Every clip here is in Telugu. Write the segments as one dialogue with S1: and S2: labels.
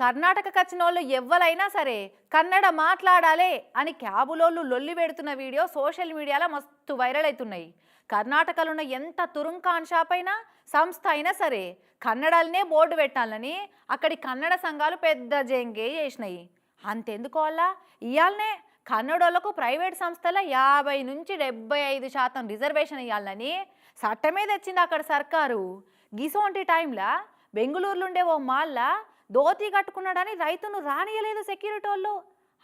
S1: కర్ణాటకకు వచ్చిన వాళ్ళు ఎవ్వరైనా సరే కన్నడ మాట్లాడాలే అని క్యాబులోళ్ళు లొల్లి పెడుతున్న వీడియో సోషల్ మీడియాలో మస్తు వైరల్ అవుతున్నాయి కర్ణాటకలో ఉన్న ఎంత తురుంకాన్ షాప్ అయినా సంస్థ అయినా సరే కన్నడలనే బోర్డు పెట్టాలని అక్కడి కన్నడ సంఘాలు పెద్ద జంగే చేసినాయి. అంతెందుకోవాలా ఇయాలనే కన్నడోళ్ళకు ప్రైవేట్ సంస్థల యాభై నుంచి డెబ్బై ఐదు శాతం రిజర్వేషన్ ఇవ్వాలని చట్టమే తెచ్చింది అక్కడ సర్కారు. గిసోంటి టైంలో బెంగళూరులో ఉండే ఓ మాల్లా దోతి కట్టుకున్నాడని రైతును రానియలేదు సెక్యూరిటీ వాళ్ళు.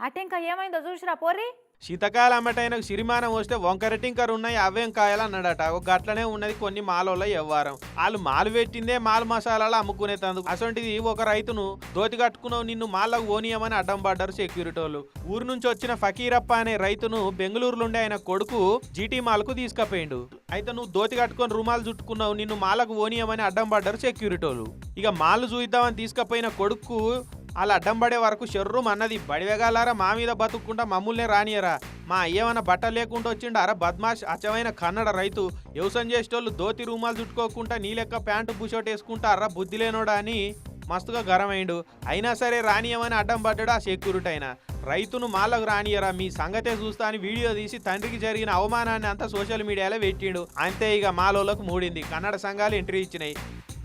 S1: అటెంక ఏమైందో చూసిరా పోరి
S2: శీతకాలం అమ్మటైన సిరిమానం వస్తే వంకర టింకర్ ఉన్నాయి అవేం కాయాలి అన్నాడట ఒక అట్లనే ఉన్నది కొన్ని మాలోళ్ళ ఎవ్వారం వాళ్ళు మాలు పెట్టిందే మాలు మసాలాలు అమ్ముకునే తందుకు అసొంటిది ఒక రైతును దోతి కట్టుకున్నావు నిన్ను మాలకు ఓనియమని అడ్డం పడ్డారు సెక్యూరిటీ వాళ్ళు ఊరు నుంచి వచ్చిన ఫకీరప్ప అనే రైతును బెంగళూరులో ఉండే ఆయన కొడుకు జీటీ మాలకు తీసుకుపోయిండు. అయితే నువ్వు దోతి కట్టుకొని రుమాలు చుట్టుకున్నావు నిన్ను మాలకు ఓనియమని అడ్డం పడ్డారు సెక్యూరిటీ వాళ్ళు ఇక మాలు చూద్దామని తీసుకుపోయిన కొడుకు వాళ్ళు అడ్డం పడే వరకు షర్రూమ్ అన్నది బడివెగాలారా మా మీద బతుక్కుంటా మమ్మల్నే రానియరా. మా అయ్యేమన్న బట్ట లేకుండా వచ్చిండు? అర బద్మాష్ అచ్చమైన కన్నడ రైతు. వ్యవసాయం చేసేటోళ్ళు దోతి రూమాలు చుట్టుకోకుండా నీ లెక్క ప్యాంటు బుషోట్ వేసుకుంటా అర్ర బుద్ధి లేనోడా అని మస్తుగా గరమైండు. అయినా సరే రానియమని అడ్డం పడ్డాడు ఆ సెక్యూరిటీ అయినా రైతును మాలకు రానియరా మీ సంగతే చూస్తా అని వీడియో తీసి తండ్రికి జరిగిన అవమానాన్ని అంతా సోషల్ మీడియాలో పెట్టిండు. అంతే ఇక మాలోలకు మూడింది. కన్నడ సంఘాలు ఎంట్రీ ఇచ్చినాయి.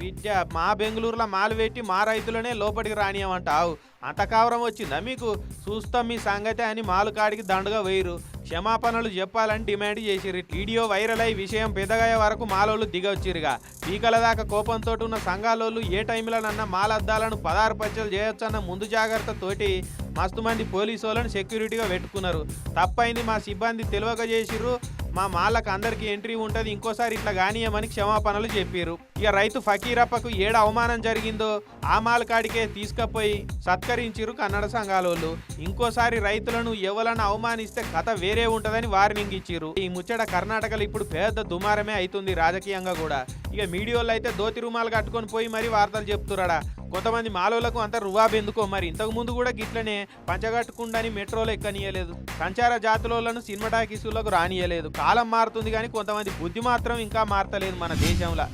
S2: విద్య మా బెంగళూరులో మాలు పెట్టి మా రైతులనే లోపలికి రానియమంటావు అంత కావరం వచ్చిందా మీకు? చూస్తాం మీ సంగతే అని మాలు కాడికి దండగా వేయరు. క్షమాపణలు చెప్పాలని డిమాండ్ చేసిరు వీడియో వైరల్ అయ్యి విషయం పెద్దగయ్యే వరకు మాలోళ్ళు దిగొచ్చిరుగా పీకల దాకా కోపంతో ఉన్న సంఘాలోళ్ళు ఏ టైంలోనన్నా మాలద్దాలను పదహారు పచ్చలు చేయొచ్చన్న ముందు జాగ్రత్త తోటి మస్తు మంది పోలీసు వాళ్ళని సెక్యూరిటీగా పెట్టుకున్నారు. తప్పైంది మా సిబ్బంది తెలియక చేసిర్రు. మా మాళ్ళకు అందరికీ ఎంట్రీ ఉంటుంది. ఇంకోసారి ఇట్లా కానీయమని క్షమాపణలు చెప్పారు ఇక రైతు ఫకీరప్పకు ఏడ అవమానం జరిగిందో ఆ మాల కాడికే తీసుకుపోయి సత్కరించిరు కన్నడ సంఘాలోళ్ళు. ఇంకోసారి రైతులను ఎవరన్నా అవమానిస్తే కథ వేరే ఉంటుందని వార్నింగ్ ఇచ్చిరు ఈ ముచ్చట కర్ణాటకలో ఇప్పుడు పెద్ద దుమారమే అవుతుంది రాజకీయంగా కూడా. ఇక మీడియోలో అయితే దోతి రుమాలు కట్టుకొని పోయి మరి వార్తలు చెప్తురాడా కొంతమంది మాలోలకు అంత రువాబ్ ఎందుకో మరి? ఇంతకు ముందు కూడా గిట్లనే పంచగట్టుకుండని మెట్రోలో ఎక్కనీయలేదు సంచార జాతులను సినిమా టాకీసులకు రానియలేదు. కాలం మారుతుంది కానీ కొంతమంది బుద్ధి మాత్రం ఇంకా మారతలేదు మన దేశంలో.